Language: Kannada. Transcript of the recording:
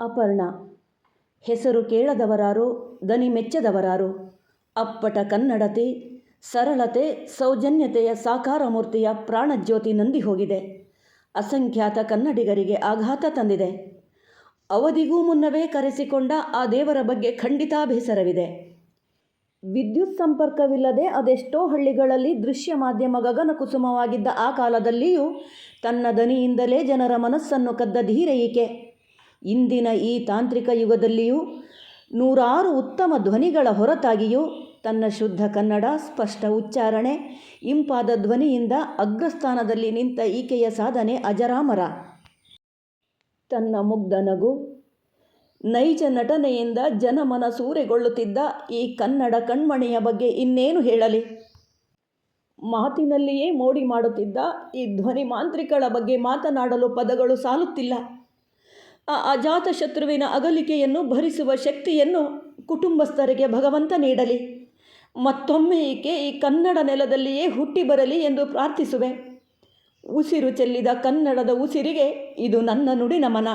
ಅಪರ್ಣ. ಹೆಸರು ಕೇಳದವರಾರು ದನಿ ಮೆಚ್ಚದವರಾರು. ಅಪ್ಪಟ ಕನ್ನಡತೆ, ಸರಳತೆ, ಸೌಜನ್ಯತೆಯ ಸಾಕಾರ ಮೂರ್ತಿಯ ಪ್ರಾಣಜ್ಯೋತಿ ನಂದಿ ಹೋಗಿದೆ. ಅಸಂಖ್ಯಾತ ಕನ್ನಡಿಗರಿಗೆ ಆಘಾತ ತಂದಿದೆ. ಅವಧಿಗೂ ಮುನ್ನವೇ ಕರೆಸಿಕೊಂಡ ಆ ದೇವರ ಬಗ್ಗೆ ಖಂಡಿತ ಬೇಸರವಿದೆ ವಿದ್ಯುತ್ ಸಂಪರ್ಕವಿಲ್ಲದೆ ಅದೆಷ್ಟೋ ಹಳ್ಳಿಗಳಲ್ಲಿ ದೃಶ್ಯ ಮಾಧ್ಯಮ ಗಗನ ಕುಸುಮವಾಗಿದ್ದ ಆ ಕಾಲದಲ್ಲಿಯೂ ತನ್ನ ದನಿಯಿಂದಲೇ ಜನರ ಮನಸ್ಸನ್ನು ಕದ್ದ ಧೀರೆ ಈಕೆ ಇಂದಿನ ಈ ತಾಂತ್ರಿಕ ಯುಗದಲ್ಲಿಯೂ ನೂರಾರು ಉತ್ತಮ ಧ್ವನಿಗಳ ಹೊರತಾಗಿಯೂ ತನ್ನ ಶುದ್ಧ ಕನ್ನಡ, ಸ್ಪಷ್ಟ ಉಚ್ಚಾರಣೆ, ಇಂಪಾದ ಧ್ವನಿಯಿಂದ ಅಗ್ರಸ್ಥಾನದಲ್ಲಿ ನಿಂತ ಈಕೆಯ ಸಾಧನೆ ಅಜರಾಮರ. ತನ್ನ ಮುಗ್ಧ ನಗು, ನೈಜ ನಟನೆಯಿಂದ ಜನಮನ ಸೂರೆಗೊಳ್ಳುತ್ತಿದ್ದ ಈ ಕನ್ನಡ ಕಣ್ಮಣಿಯ ಬಗ್ಗೆ ಇನ್ನೇನು ಹೇಳಲಿ? ಮಾತಿನಲ್ಲಿಯೇ ಮೋಡಿ ಮಾಡುತ್ತಿದ್ದ ಈ ಧ್ವನಿ ಮಾಂತ್ರಿಕಳ ಬಗ್ಗೆ ಮಾತನಾಡಲು ಪದಗಳು ಸಾಲುತ್ತಿಲ್ಲ. ಅಜಾತ ಶತ್ರುವಿನ ಅಗಲಿಕೆಯನ್ನು ಭರಿಸುವ ಶಕ್ತಿಯನ್ನು ಕುಟುಂಬಸ್ಥರಿಗೆ ಭಗವಂತ ನೀಡಲಿ. ಮತ್ತೊಮ್ಮೆ ಈಕೆ ಈ ಕನ್ನಡ ನೆಲದಲ್ಲಿಯೇ ಹುಟ್ಟಿ ಬರಲಿ ಎಂದು ಪ್ರಾರ್ಥಿಸುವೆ. ಉಸಿರು ಚೆಲ್ಲಿದ ಕನ್ನಡದ ಉಸಿರಿಗೆ ಇದು ನನ್ನ ನುಡಿ ನಮನ